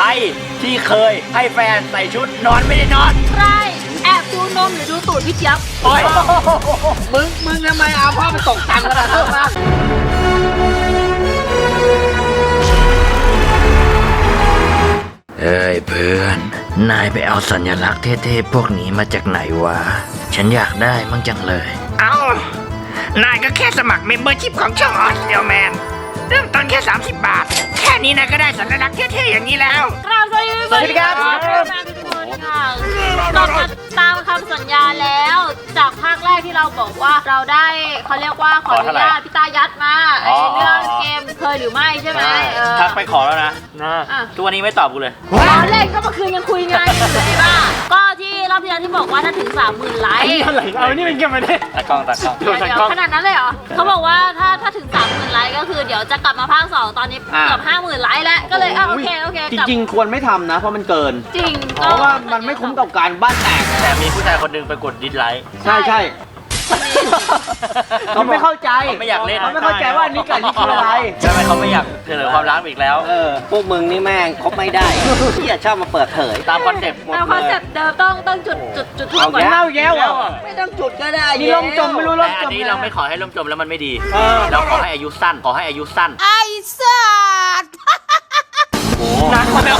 ใครที่เคยให้แฟนใส่ชุดนอนไม่ได้นอน ใครแอบดูนมหรือดูตูดพี่เจี๊ยบโอ้ยมึง มึงทำไมเอาพ่อไปตกต่ำขนาดนั้นวะเอ้ยเพื่อน นายไปเอาสัญลักษณ์เท่ๆพวกนี้มาจากไหนวะ ฉันอยากได้มั่งจังเลย เอา นายก็แค่สมัครเมมเบอร์ชิพของช่องออสเดียแมน เริ่มต้นแค่ 30 บาทแค่ นี้นายก็ได้สัญลักษณ์เท่ๆอย่างนี้แล้วกราบสวัสดีสวัสดีครับทุกคนค่ะเรามาตามคำสัญญาแล้ว จากภาคแรกที่เราบอกว่าเราได้เขาเรียกว่าขออนุญาตพี่ตายัดมาไอ้เรื่องเกมเคยหรือไม่ใช่ไหมเออทักไปขอแล้วนะอะทุกวันนี้ไม่ตอบกูเลยตอนแรกก็เมื่อคืนยังคุยงานอยู่เลยบ้าก็ที่ รอบที่แล้วที่บอกว่าถ้าถึงสามหมื่นไลค์เอานี่เป็นเกมมาดิ ตากล้องตากล้อง เดี๋ยวเดี๋ยวขนาดนั้นเลยเหรอ เขาบอกว่าถ้าถ้าถึงสามหมื่นไลค์ก็คือเดี๋ยวจะกลับมาภาคสองตอนนี้เกือบห้าหมื่นไลค์แล้ว ก็เลยอะโอเค โอเคจกลับริงๆ ควรไม่ทำนะ เพราะมันเกิน จริงเพราะว่ามันไม่คุ้มกับการบ้านแตก แต่มีผู้ชายคนหนึงไปกดดิสไลค์ ใช่ใช่ เขาไม่เข้าใจเขาไม่อยากเล่น เขาไม่เข้าใจว่าอันนี้กับอันนี้คืออะไร ใช่ไหมเขาไม่อยากเฉลยความรักอีกแล้ว เออพวกมึงนี่แม่งคบไม่ได้ที่อย่าชอบมาเปิดเผยตามคอนเซ็ปต์หมดตามคอนเซ็ปต์เดิมต้องต้องจุดจุดจุดทุกเอาก่อนแก้วแก้วแล้วอะไม่ต้องจุดก็ได้นี่ลมจมไม่รู้ลแต่มอัจนมนี้เราไม่ขอให้ล่มจมแล้วมันไม่ดีเออเราขอให้อายุสั้น ขอให้อายุสั้นนักกว่าแล้ว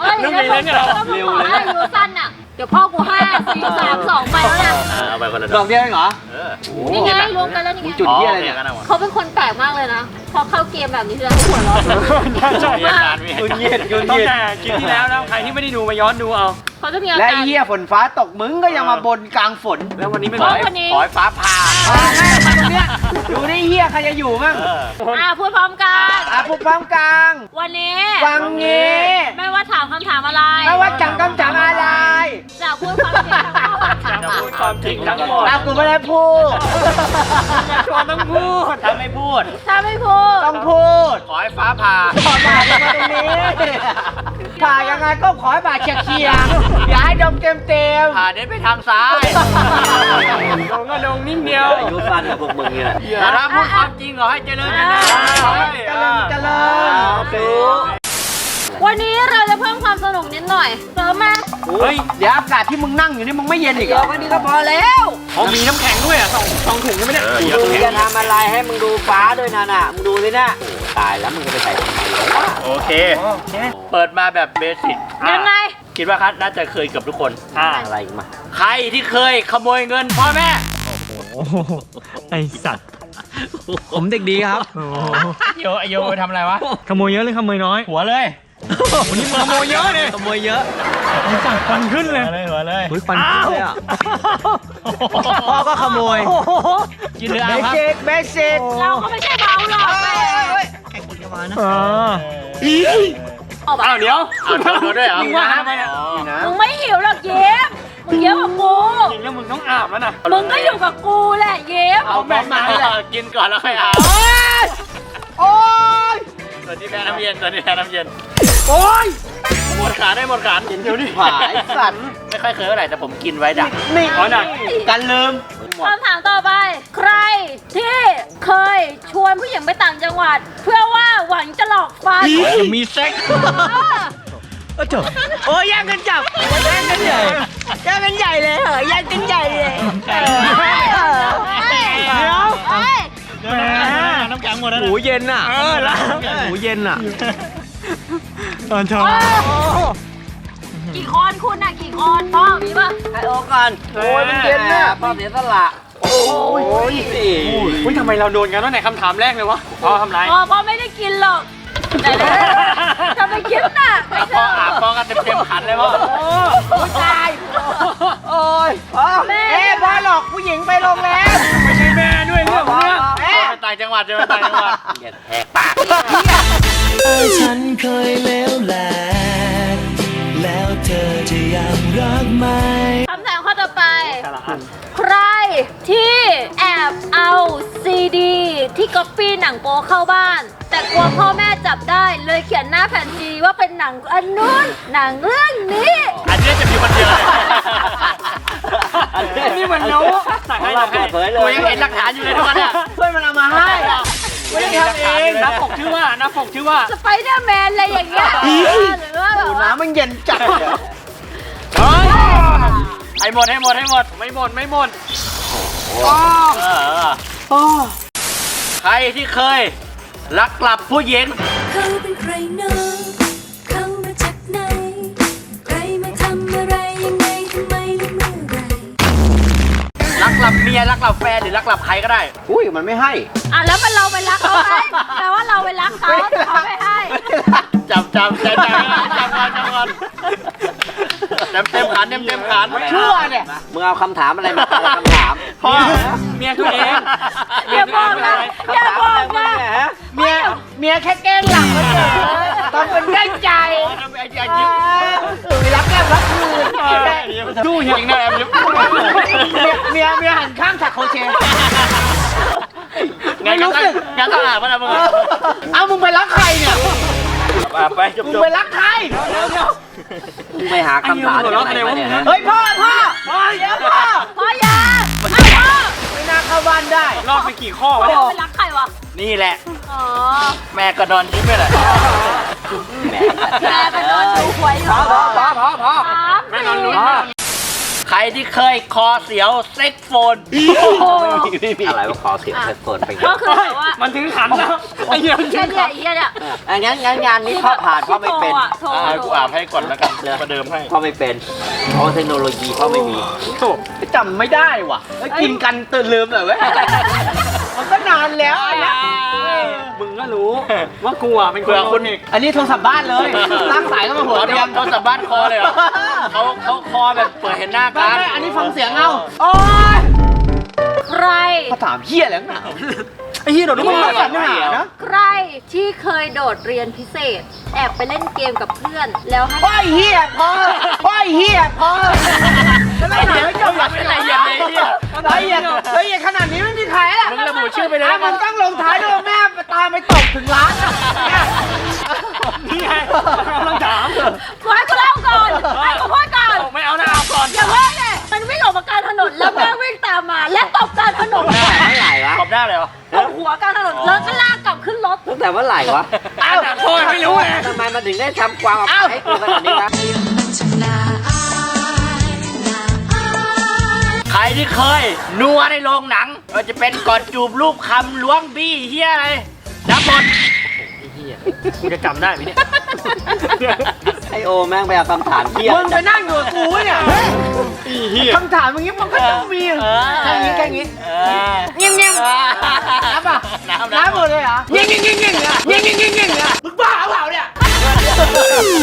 เฮ้ยเรื่องนี้เนี่ยถ้ามึงขอให้อายุสั้นอะ เดี๋ยวพ่อกูให้สี่สามสองไปแล้วนะเออเอาไปคนละดอกเดียวเองเหรอเออนี่ไงรวมกันแล้วนี่มึงไง จุดที่อะไรเนี่ยกันเอาเขาเป็นคนแปลกมากเลยนะ พอเข้าเกมแบบนี้คือหัวเราะใช่มีอาการมีอาคุณการเยียดคุณตั้งเยียดแต่คลิปที่แล้วนะใครที่ไม่ได้ดูมาย้อนดูเอา เขาจะมีอาและการไอ้เหี้ยฝนฟ้าตกมึงก็ยังมาบนกลางฝนแล้ววันนี้ไม่ขไหอวให้วันนี้ ขอให้ฟ้าผ่า อ่าแม่มาตรง เนี้ยดูได้เหี้ยใครจะอยู่มั่งเอออะพูดพร้อมกัน อะพวกพร้อมกลางวันนี้ฟังงี้ไม่ว่าถามคำถามอะไรไม่ว่าจังกำจังอะไรจะพูดความจริงทั้งหมดจะพูดความจริงทั้งหมดอะกูไม่ได้พูดชวนต้องพูดถ้าไม่พูดถ้าไม่พูดต้องพูด ขอให้ฟ้าผ่าขอบาทมาตรงนี้ผ่ายังไงก็ขอให้บาดเฉียงๆอย่าให้ดงเต็มเต็มผ่าเดินไปทางซ้ายดงก็ดงนิดเดียวอายุสั้นกับพวกมึงเนี่ยแต่ถ้าพูดความจริงขอให้เจริญเจริญเจริญเจริญ วันนี้เราจะเพิ่มความสนุกนิดหน่อยเติมมาเฮ้ยเดี๋ยวอากาศที่มึงนั่งอยู่นี่มึงไม่เย็นอีกเหรอวันนี้ก็พอแล้วเขามีน้ำแข็งด้วยอะสองสองถุงใช่ไหมเนี่ยมึงจะทำอะไรให้มึงดูฟ้าด้วยนะน่ะมึงดูสินะโอ้ตายแล้วมึงจะไปใส่ทำไมวะโอเค เปิดมาแบบเบสิกยังไง คิดว่าคัดน่าจะเคยเกับทุกคนอ่าอะไรอีกมา ใครที่เคยขโมยเงินพ่อแม่ไอสัตว์ผมเด็กดีครับโยโยทำอะไรวะ ขโมยเยอะหรือขโมยน้อย หัวเลย วันนี้มึงขโมยเยอะเนี่ยขโมยเยอะไอสัตว์ควันขึ้นเลยหัวเลยหัวเลยอุ้ยปันเลยอะพ่อก็ขโมยกินเรือเบเอาครับสิกเบสิกเราก็ไม่ใช่เบาหรอกแม่อ่าออกอ้ามาวเดี๋ยวเอาโดนโดนด้วยเหรอมึงว่าทำไมเนี่ยอ๋อมึงไม่หิวหรอกเย็บมึงเยอะกว่ากูจริงแล้วมึงต้องอาบแล้วนะมึงก็อยู่กับกูแหละเย็บเอาแบนมากินก่อนแล้วค่อยเอาโอ้ยส่วนที่แพ้น้ำเย็นส่วนที่แพ้น้ำเย็น โอ้ยหมดขาได้หมดขาเดี๋ยวดิผายสัตว์ไม่ค่อยเคยเท่าไหร่แต่ผมกินไว้ดักนี่อ๋อน่ะกันลืมคำถามต่อไป ใครที่เคยชวนผู้หญิงไปต่างจังหวัด เพื่อว่าหวังจะหลอกฟันจะมีเซ็กเออโอ้ยแย่งกันจับแย่งกันใหญ่แย่งกันใหญ่เลยเหรอแย่งกันใหญ่เลยเออเฮ้ยเดี๋ยวเฮ้ยแหมน้ำแข็งหมดแล้วหูเย็นอะเออแล้วหูเย็นอะ ตอนชอบกี่คนคุณน่ะกี่คนพ่อมีป่ะให้โอก่อนโอ้ยมันเย็นน่ะพ่อเสียสละ โอ้ยอุ้ยทำไมเราโดนกันตั้งแต่คำถามแรกเลยวะพ่อทำไรพ่อพ่อไม่ได้กินหรอกแต่ทำไมคิดน่ะไม่พเชื่อออาบพอกันเต็มๆขันเลยพ่อตายโอ้ยแม่เอ๊ะบอยหลอกผู้หญิงไปโรงแรมไม่ใช่แม่ด้วยเรื่องของเรื่องแม่ไปต่างจังหวัดใช่ไหมต่างจังหวัดอย่าแหกปาก ฉันเคยเลวแหลกแล้วเธอจะยังรักไหมคำถามข้อต่อไปใครที่แอบเอาซีดี ที่ก๊อปปี้หนังโป๊เข้าบ้าน แต่กลัวพ่อแม่จับได้เลยเขียนหน้าแผ่นซีว่าเป็นหนังอันนู้นหนังเรื่องนี้ อันนี้จะมีคนเดียวเลยนี่มันรู้สั่งให้สั่งให้เผยเลกูยยังเห็นหลักฐานอยู่เลยทุกวันเนี่ยเพื่อนมันเอามาให้ ไม่ได้ทำเองหน้าปกชื่อว่าหน้าปกชื่อว่าสไปเดอร์แมนอะไรอย่างเงี้ยหรือว่าแบบโอ้ว่าน้ำมันเย็นจัดเฮ้ยให้หมดให้หมดให้หมดไม่หมดไม่หมดเออใครที่เคยรักกลับผู้หญิงเขาเป็นใครเนอะ รักกลับเมียรักกลับแฟนหรือรักกลับใครก็ได้ อุ้ยมันไม่ให้ อะแล้วมันเราไปรักเขาไหมแปลว่าเราไปรักเขาแต่เขาไม่ให้ จับจับจับจับจับก่อนจับก่อนเต็มเต็มขันเต็มเต็มขันชั่วเนี่ยมึงเอาคำถามอะไรมาตอบคำถามพ่อเมียตัวเองอย่าบอกนะอย่าบอกนะเมียเมียแค่แกล้งหลับมาเฉยต้องเป็นได้ใจ ดูเห็นนะแอมยิ้มเมียเมียหันข้างถักโคเชต์งั้นก็ต้องงั้นต้องอ่านมาแล้วมึงเอามึงไปรักใครเนี่ยไปจบมึงจบไปรักใครมึงไปหาคำถามจากไหนมาเนี่ยฮะเฮ้ยพ่อพ่อพ่อเดี๋ยวพ่อพ่อยาอ้าวพ่อไม่น่าเข้าบ้านได้รอดไปกี่ข้อวะเนี่ยไปรักใครวะนี่แหละอ๋อแม่ก็นอนยิ้มไปแหละแม่ไปโดนดูหวยอยู่พอพอพอพอพอสามแม่นอนลุ้นสี่ใค รที่เคยคอเสียวเซ็กโฟน อะไรว่าขอเสียงเซ็ตโฟนไปก็คือแบบว่ามันถึงขันแล้วไอ้เหี้ยมันแค่เนี่ยไอ้เหี้ยเนี่ยอะงั้นงั้นงานนี้พ่อผ่านพ่อไม่เป็น โทรอ่าอะกูโทรอาบให้ก่อนแล้วกันประเดิมให้พ่อไม่เป็นเพราะว่าเทคโนโลยีพ่อไม่มี จำไม่ได้ว่ะเอ้ยกินกันตื่นลืมเลยเว้ยมันก็นานแล้วอันเนี้ย มึงก็รู้ ว่ากูอะเป็นคนคนอีกอันนี้โทรศัพท์บ้านเลยลากสายก็มาหัวหัวเตีเดียยงมโทรศัพท์บ้านคอเลยเหรอเขาเขาคอแบบเปิดเห็นหน้าไม่กันไม่อันนี้ฟังเสียงเอาโอ้ยใครเขาถามเฮียอะไรนักหนาไอ้เหี้ยเราดูไม่ไม่รู้ได้สัตว์หนานะใคร ที่เคยโดดเรียนพิเศษ แอบไปเล่นเกมกับเพื่อน แล้วให้โอ้ยเฮียพอโอ้ยเฮียพอไม่หนาไม่จบหลักไม่ละเอียดเลยเนี่ยละเอียดละเอียดขนาดนี้ไม่มีใครอะมึงระบุชื่อไปเลยอะมันต้องลงท้ายด้วยว่าแม่ไปตามไปตบถึงร้านอะเนี่ยนี่ไงกำลังถามกูให้กูเล่าก่อนให้กูพูดก่อนไม่เอานะเอาก่อนอย่าว่าเลย มันวิ่งออกมากลางถนนแล้วแม่วิ่งตามมา และตบกลางถนนตั้งแต่เมื่อไหร่วะขอบได้เลยเหรอตบหัวกลางถนนแล้วก็ลากกลับขึ้นรถ ตั้งแต่เมื่อไหร่วะอ้าวพ่อไม่รู้ไงทำไมมันถึงได้ทำความอับอายให้กูขนาดนี้วะใครที่เคยนัวในโรงหนังว่าจะเป็นกอดจูบรูปคำล้วงบี้เฮียอะไรนับหมด กูจะจำได้ไหมเนี่ยไอโอแม่งไปเอาคำถามเที่ยมึงไปนั่งอยู่กับกูเนี่ยคำถามอย่างงี้มันก็ต้องมีแค่นี้แค่นี้เงี้ยเงี้ยนับอะน้ำนับหมดเลยเหรอเงี้ยเงี้ยเงี้ยเงี้ยเงี้ยเงี้ยเงี้ยเงี้ยเงี้ยมึงบ้าเปล่าเนี่ย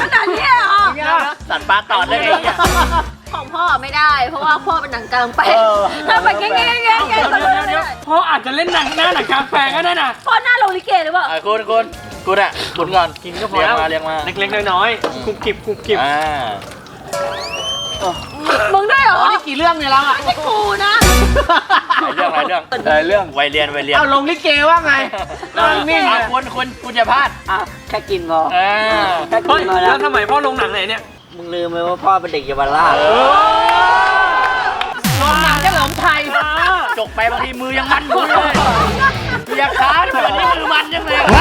ขนาดนี้เหรอเงี้ยสัตว์ปลาตอดได้ไงเนี่ยของพ่อไม่ได้ เพราะว่าพ่อเป็นหนังกลางแปลงเออถ้าไปเงี้ยเงี้ยเงี้ยเงี้ยเดี๋ยวเดี๋ยวเดี๋ยวพ่ออาจจะเล่นหนังหน้าหนังกลางแปลงก็ได้นะพ่อหน้าโรงลิเกหรือเปล่าอะคุณคุณ คุณอะคุณก่อนกินก็พอเรียงมาเรียงมา เล็กๆน้อยๆคุบกิบคุบกิบอ่ามึงด้วยเหรออ๋อนี่กี่เรื่องเนี่ยเราอะไม่ใช่กูนะหลายเรื่องหลายเรื่องหลายเรื่องวัยเรียนวัยเรียนเอาลงลิเกว่าไงนั่งนิ่งอะเลยคุณคุณคุณจะพลาดอะแค่กินพออ่าแค่กิเฮ้ยนพอแล้แล้ววทำไมพ่อลงหนังไหนเนี่ยมึงลืมไปว่าพ่อเป็นเด็กเยาวราชลงหนังเฉลิมไทยจกไปบางทีมือยังมันอยู่เลยอย่าค้านเหมือนนี่มือมันยังไงวะอ๋อ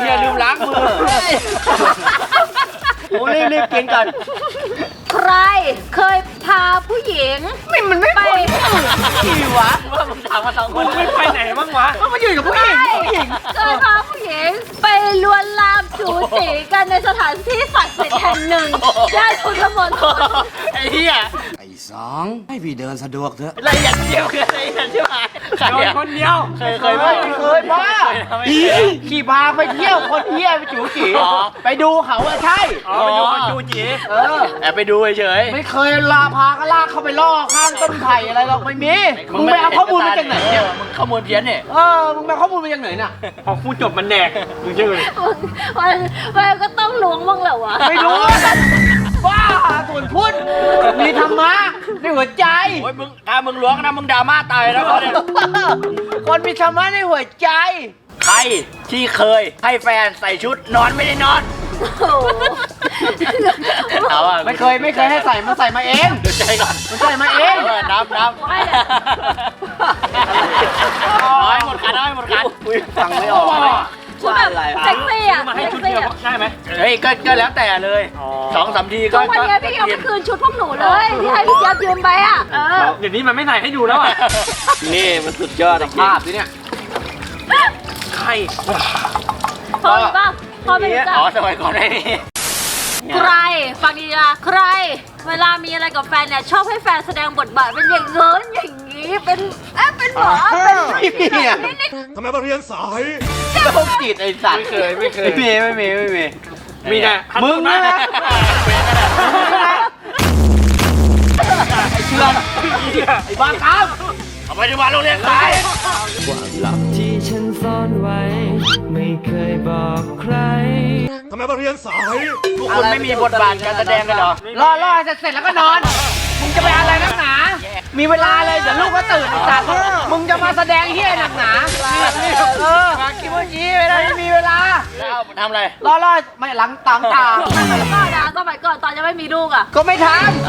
เฮียลืมล้างมือกูรีบรีบกินก่อน ใครเคยพาผู้หญิงไม่มันไม่ไปขี่วะว่ามึงถามมาสองคมึนงไม่ไปไหนบ้างวะก็มาอยู่กับผู้หญิงผู้หญิงเคยพาผู้หญิงไปลวนลามจูจีกันในสถานที่ศักดิ์สิทธิ์แห่งหนึ่งย่านพุทธมณฑลไอ้เหี้ย ไอ้สอง ให้พี่เดินสะดวกเถอะละเอียดเดียวคือละเอียดใช่ไหมใครโดนอะคนเดียวเคยเคยไหมเคยบ้าอีขี่พาไปเที่ยวคนเที่ยวไปจู๋จีอ๋อ ไปดูเขาอะใช่ อ๋อไปดูคนจูจีเออ แอบไปดูเฉย ไม่เคยลาพาก็ลากเข้าไปล่อข้างต้นไผ่อะไรหรอกไม่มี มึงไปเอาข้อมูลมาจากไหนเนี่ย มึงข้อมูลเพี้ยนเนี่ย เออ มึงไปเอาข้อมูลมาจากไหนน่ะ พอพูดจบมันแดกมึงเชื่อเลยมันมันก็ต้องล้วงบ้างแหละวะไม่รู้บ้า ส่วนพุทธมีธรรมะในหัวใจ โอ้ยมึงถ้ามึงล้วงนะมึงดราม่าตายแล้วเขาเนี่ย คนมีธรรมะในหัวใจ ใครที่เคยให้แฟนใส่ชุดนอนไม่ได้นอนโอ้โหเอาอะไม่เคยไม่เคยให้ใส่มาใส่มาเอง ดูใจก่อนมันใส่มาเองเออนับนับไม่เลยเอาให้หมดกันเอาให้หมดกันฟังไม่ออก ชุดแบบเซ็กซี่อะมาให้เซ็กชุดซี่เดียวอะได้ไหมเฮ้ยก็ก็แล้วแต่เลยอ๋อสองสามทีทุก็กวันนี้พี่ยังไม่คืนชุดพวกหนูเลยที่ให้พี่เจี๊ยบยืมไปอะเออเดี๋ยวนี้มันไม่ใส่ให้ดูแล้วอะนี่มันสุดยอดภาพนี่เนี่ยใครพอหรือเปล่าพอไหมจ๊ะอ๋อสมัยก่อนไอ้นี่ใครฟังดีนะใคร เวลามีอะไรกับแฟนเนี่ยชอบให้แฟนแสดงบทบาทเป็นอย่างเงินอย่างนี้ เป็นเอ๊ะเป็นหมอเป็นไม่มีอะนี่ทำไมมาเรียนสายโรคจิตไอ้สัตว์ไม่เคยไม่เคย ไม่มีไม่มีไม่มีมีแต่พันมึงนะนะเชื่อไอ้บ้าครับเอาไปดูมาโรงเรียนสายที่ฉันซ่อนไว้ ไม่เคยบอกใครทำไมมาเรียนสายพวกคุณไม่มีบทบาทการแสดงกันเหรอรอรอเสร็จเสร็จแล้วก็นอนมึงจะไปอะไรนักหนา มีเวลาเลยเดี๋ยวลูกก็ตื่นอีกสัตว์มึงจะมาแสดงเฮี้ยหนักหนา เออคิดว่ายี้ไม่ได้ไม่มีเวลาแล้วทำอะไรรอรอไม่หลังตังตาสมัยก่อนนะสมัยก่อนตอนยังไม่มีลูกอะ ก็ไม่ท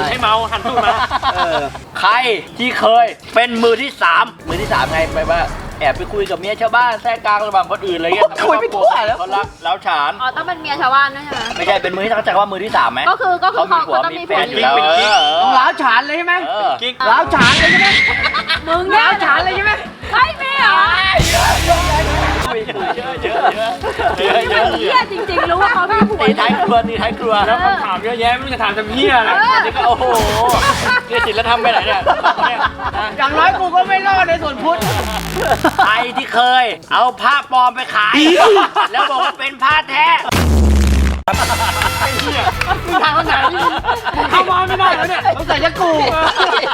ให้เมาหันตู้มาเออใครที่เคยเป็นมือที่สามมือที่สามไงไปว่า แอบไปคุยกับเมียชาวบ้านแทรกกลางระหว่างคนอื่นอะไรเงี้ยคุยไม่ทั่วแล้ว เขารักแล้วฉาน อ๋อต้องเป็นเมียชาวบ้านด้วยใช่ไหมไม่ใช่เป็นมือที่เข้าใจว่ามือที่สามไหม ก็คือก็คือเขามีผัวเขาต้องมีมีผัแฟวนอยู่แล้วเป็นกิ๊กเออำล้าวฉานเลยใช่ไหมเออ กิ๊กล้าวฉานเลยใช่ไหมมึงเนี่ยล้าวฉานเลยใช่ไหมใครมีเหรอคุยคุยเยอะเยอะเยอะเยอะเยไอ้อะเหี้ยจริงๆรู้ว่าเขามีผัวตีท้ายครัวตีท้ายครัวแล้วคำถามเยอะแยะไม่รู้จะถามจะเพี้ยอะไรอันนี้ก็โอ้โห นี่ศิลธรรมไปไหนเนี่ยเนี่ยนะอย่างน้อยกูก็ไม่รอดในส่วนพุทธ ใครที่เคย เอาผ้าปลอมไปขาย แล้วบอกว่าเป็นผ้าแท้ มึงถามคำถามนี่มึงเข้ามาไม่ได้แล้วเนี่ยต้องใส่ยากู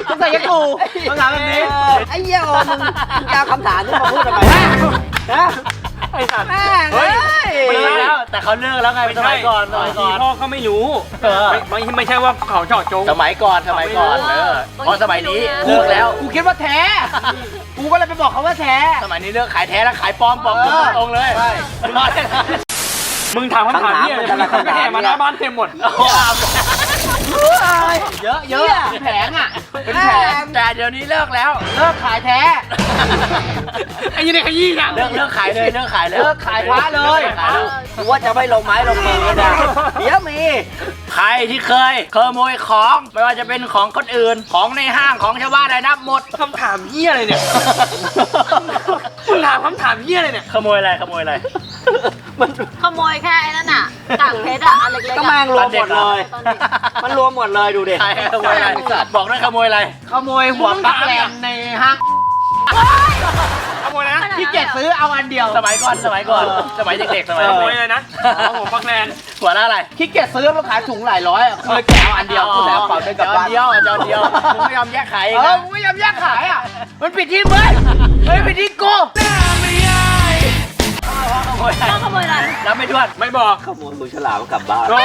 ต้องใส่ยากูต้องถามแบบนี้ ไอ้เหี้ยโอมึงมึงจะเอาคำถามนี้มาพูดทำไมฮะ ไอ้สัตว์ แม่งเฮ้เฮ้ย ยไม่ใช่แล้วแต่เขาเลิกแล้วไงสมัยก่อนสมัยก่อน พ่อเขาไม่รู้เออ ไม่ไม่ไม่ใช่ว่าเขาเจาะจง สมัยก่อนสมัยก่อนเออพอสมัยนี้เลิกแล้ว กูคิดว่าแท้ กูก็เลยไปบอกเขาว่าแท้ สมัยนี้เลิกขายแท้แล้วขายปลอมบอกเออตรงๆเลยใช่รอดเลยมึงถามคำถามเพี้ยอะไรมึงก็แห่มาหน้าบ้านเต็มหมด เยอะเยอะแผงอะเป็นแผงแต่เดี๋ยวนี้เลิกแล้วเลิกขายแท้ไอ้ยี่เนี่ยขยี้ยังเลิกเลิกขายเลยเลิกขายเลยเลิกขายพระเลยขายเลยกูว่าจะไม่ลงไม้ลงมือกันนะเดี๋ยวมีใครที่เคยขโมยของไม่ว่าจะเป็นของคนอื่นของในห้างของชาวบ้านอะไรนับหมดคำถามเฮี้ยอะไรเนี่ยมึงถามคำถามเฮี้ยอะไรเนี่ยขโมยอะไรขโมยอะไรขโมยแค่ไอ้นั่นน่ะ กากเพชรอะอันเล็กๆก็อะแม่งรวมหมดเลยตอนเด็กมันรวมหมดเลยดูดิใครขโมยอะไรบอกด้วยขโมยอะไร ขโมยหัวปลั๊กแลนในห้างขโมยนะที่เกียจซื้อเอาอันเดียว สมัยก่อน สมัยก่อน สมัยเด็กๆ สมัยขโมเด็ยกเลยนะอ๋อหัวปักแลนๆหัวละอะไรขี้เกียจซื้อมาขายถุงหลายร้อยอะเคยแกะเอาอันเดียวกูแต่เอาเปล่าเดินกลับจอบ้านเดียวอะจอเดียวมึงไม่ยอมแยกขายเองเออนะมึงไม่ยอมแยกขายอะ มันผิดที่มึงเฮ้ยผิดที่กูข โมยอะไรต้องขโมยอะไรแล้วไม่ด้วนไม่บอกขโมยมือฉลามกลับบ้านโอ้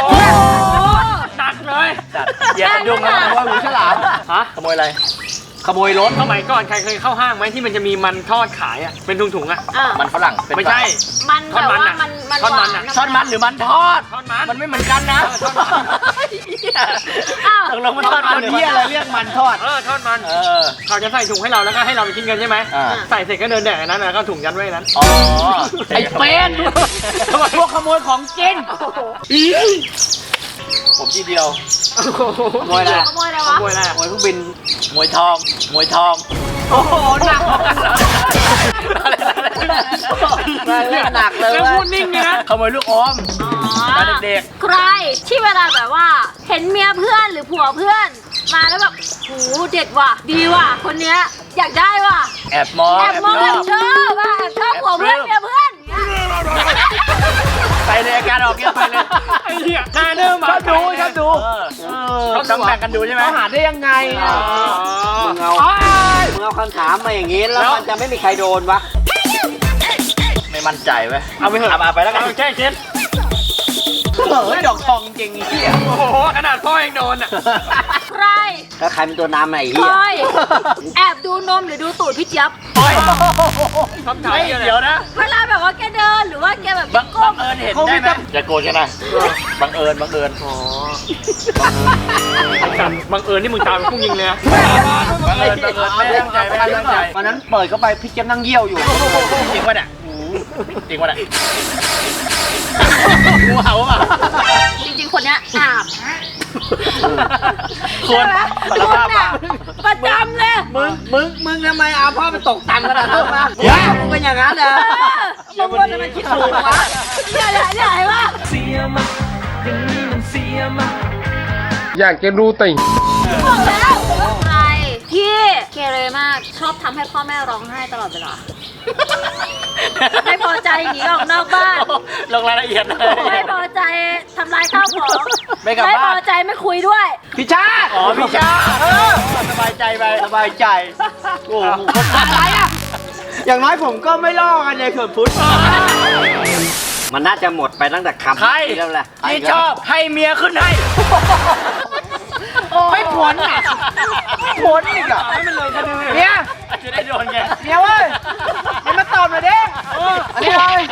หนักเลยจัดเหยียบกระดุมนะขโมยหมูฉลามฮะขโมยอะไร ขโมยรถสมัยก่อนใครเคยเข้าห้างไหมที่มันจะมีมันทอดขายอะเป็นถุงๆอะอะมันฝรั่งเป็นไม่ใช่ มันทอดแบบมันว่าอะมันมันทอดหมัวานนอะอะ ทอดมันหรือมันทอด ทอดมัน มันไม่เหมือนกันนะเออทอดมัน อ้าว ตกลงมันทอดมันหรือเที่ยมันอะไรเรียกมันทอด เออทอดมันเออ เขาจะใส่ถุงให้เราแล้วก็ให้เราไปกินกันใช่ไหมอ่า ใส่เสร็จก็เดินแดกอันนั้นแล้วก็ถุงยัดไว้ในนั้น อ๋อไอ้เป็นพวกขโมยของกิน ผมทีเดียวขโมยอะไร ขโมยอะไรขวะโมยอะไรขโมยเครื่องบิน มวยทอง มวยทอง โอ้โหหนักเล่นหนักเลยแล้วเว้พูยดนิ่งเลยนะขโมยลูกอมอ๋อตอนเด็ก ใครที่เวลาแบบว่า เห็นเมียเพื่อนหรือผัวเพื่อน มาแล้วแบบโหเด็ดว่ะ ดีว่ะ คนเนี้ยอยากได้ว่ะ แอบมองแอบมองชแออบบชอบว่าแอบชอบผัวเพื่อนเมียเพื่อนอย่างเงี้ย ไปเลยอาการออกเยอะไปเลยไอ้เหี้ยหน้าเริ่มมาชอบดูชอบดูเออต้องแบ่งกันดูใช่ไหมเขาหาได้ยังไงอ๋อมึงเอามึงเอาคำถามมาอย่างงี้แล้วมันจะไม่มีใครโดนวะไม่มั่นใจเว้ยเอาไปเถอะเอาไปแล้วกันแค่เช็ดเออดอกทองจริงไอ้เหี้ยโอ้โหขนาดพ่อเองโดนอะ แล้วใครเป็นตัวนำอะไอ้พเหี้ลยอย แอบดูนมหรือดูตูดพี่เจี๊ยบ คำถามเดี๋ยวนะ เวลาแบบว่าแกเดินหรือว่าแกแบบบังก้มเอิญเห็นได้ไหมอย่าโกรธกันนะบังเอิญบังเอิญบังเอิญที่มึงตามพุ่งยิงเลยนะบังเอิญบังเอิญไม่ได้ตั้งใจไม่ได้ตั้งใจวันนั้นเปิดเข้าไปพี่เจี๊ยบนั่งเยี่ยวอยู่จริงป่ะเนี่ยจริงป่ะเนี่ยงูเห่าอะจริงๆ คนเนี้ยอาบ ควรใช่ไหมสารภาพคุณอะน่ะประจำเลยมึงมึงมึงทำไมเอาพ่อมันตกต่ำขนาดนั้นวะเฮ้ยมึงเป็นอย่างนั้นเหรอมึงว่าจะมันคิดถูกวะเนี่ยเนี่ยเนี่ยเห็นปะเสียมาอย่างนี้มันเสียมาบอกแล้วใครที่เกเรมากชอบทำให้พ่อแม่ร้องไห้ตลอดเวลา ไม่พอใจหนีออกนอกบ้าน ลงรายละเอียดเลยไม่พอใจทำลายข้าวของไม่กลับบ้าน พอใจไม่คุยด้วย พี่ชาติอ๋อพี่ชาเออสบายใจไปสบายใจโอ้โหอะไรอะอย่างน้อยผมก็ไม่ล่อกันเลยเขื่อนพุทธมันน่าจะหมดไปตั้งแต่คำใครแล้วแหละที่ชอบให้เมียขึ้นให้ไม่ผลอะไม่ผลอีกอะเนี่ยจะได้โดนไงเนี่ยเว้ยนี่มา ตอบหน่อยดิอันนี้เลย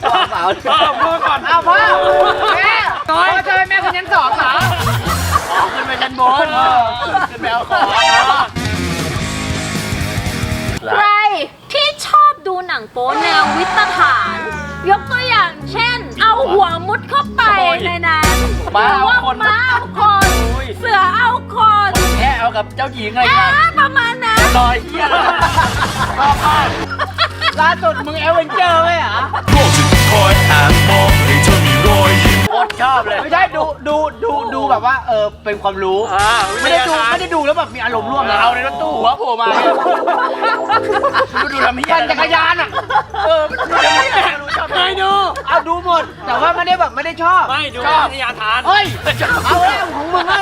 เปล่าพ่อก่อนเอาพ่อแม่พ่อเจอแม่คนยันสองเหรออ๋อขึ้นไปชั้นบนขึ้นไปเอาของใครที่ชอบดูหนังโป๊แนววิตฐาน ยกตัวอย่างเช่น เอาหัวมุดเข้าไปในนั้นมาหรือเอาคนม้าเอาคนเสือเอาคนแค่เอากับเจ้าหญิงไงอ่ากันประมาณนั้นลอยเหี้ยชอบมาก ล่าสุดมึงเอเวนเจอร์ไหมเหรอโคตรชอบเลย ไม่ใช่ดูดูดูดูแบบว่าเออเป็นความรู้อ่าไม่ได้ดูไม่ได้ดูแล้วแบบมีอารมณ์ร่วมนะเอาในรถตู้หัวโผล่มาดูดูทำเหี้ยปั่นจักรยานอะเออดูทำเหี้ยดูชอบไม่ดูเอาดูหมด แต่ว่าไม่ได้แบบไม่ได้ชอบไม่ดูชอบวิทยาทานเฮ้ยเอาแล้วของมึงอะอ๋อ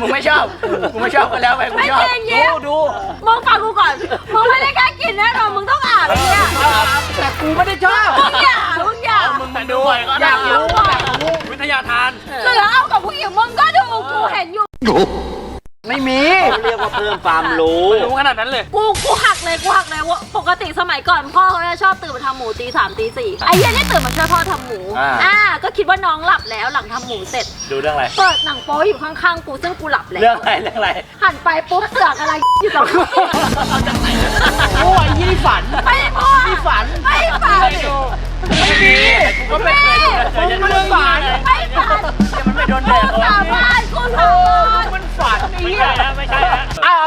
มึงไม่ชอบมึงไม่ชอบกันแล้วไปกูไม่ชอบจริงดูเยิ้มดูมึงฟังกูก่อน มึงไม่ได้แค่กินแน่นอนมึงต้องอ่านเนี่ยแต่กูไม่ได้ชอบมึงอย่ามึงอย่ามึงมาดูก็อได้ยากรู้อยากรู้วิทยาทานเสือเอากับผู้หญิงมึงก็ดูกูเห็นอยู่ ไม่มีเขาเรียกว่าเพิ่มความรู้ รู้ขนาดนั้นเลย กูกูหักเลยกูหักเลยว่าปกติสมัยก่อนพ่อเขาจะชอบตื่นมาทำหมูตีสามตีสี่ไอ้เหี้ยนี่ตื่นมาช่วยพ่อทำหมูอ่าก็คิดว่าน้องหลับแล้วหลังทำหมูเสร็จ ดูเรื่องอะไร เปิดหนังโป๊อยู่ข้างๆกูซึ่งกูหลับแล้วเรื่องอะไรเรื่องอะไรหันไปปุ๊บเสือกอะไรอยู่ตรง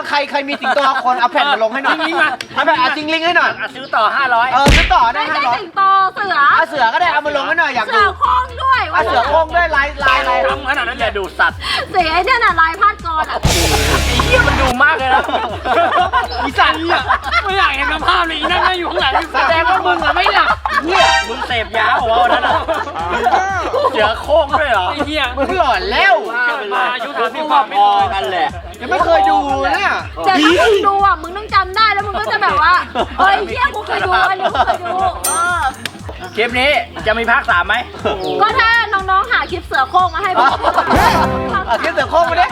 ใครใครมีสิงโตเอาคนเอาแผ่นมาลงให้หน่อยลิงก์มาเอาแผ่นเอาจริงลิงก์ให้หน่อย อะซื้อต่อ 500เออซื้อต่อได้ไม่ห้าใช่ร้อยสิงโตเสือ เอาเสือก็ได้เอามาลงให้หน่อยอยากเสืดูอโคร่งด้วยเอาเสือโคร่งด้วยลายลายอะไรทำขนาดนั้นอเลยย่าดูสัตว์เสือไอ้เนี่ยน่ะลายพาดกรอะไอ้เหี้ยมันดูมากเลยนะอีสันเนี่ยไม่อยากเห็นสภาพเลยอีนั่งนั่งอยู่ข้างหลังอีแสสันดงว่ามึงอะไม่หลับเนี่ยมึงเสพยาเหรอวะวันนั้นอะเสือโค้งด้วยเหรอไอ้เหี้ย มึงหลอนแล้วเกิดมาอายุสามสิบพกว่าไม่อเคยๆกันแหละ ยังไม่เคยดูเนี่ยแต่ถ้ามึงดูอะ มึงต้องจำได้แล้วมึงก็จะแบบว่าเฮ้ยเฮียกูเคยดูอันนี้กูเคยดูเออ คลิปนี้จะมีภาคสามไหม ก็ถ้าน้องๆหาคลิปเสือโคร่งมาให้ผมเอาคลิปเสือโคร่งมาดิ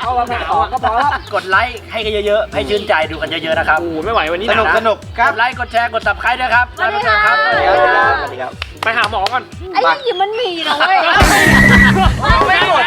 เอามาเอาก็พอแล้วกดไลค์ให้กันเยอะๆ ให้ชื่นใจดูกันเยอะๆนะครับโอ้โหไม่ไหววันนี้สนุกหะสนุกคกรับดไลค์กดแชร์กด subscribe ด้วยครับสวัสดีค่ะแล้วเจอกันครับสวัสดีครับ ไปหาหมอก่อนไอ้ยี่มันมีนะเว้ยไม่หมด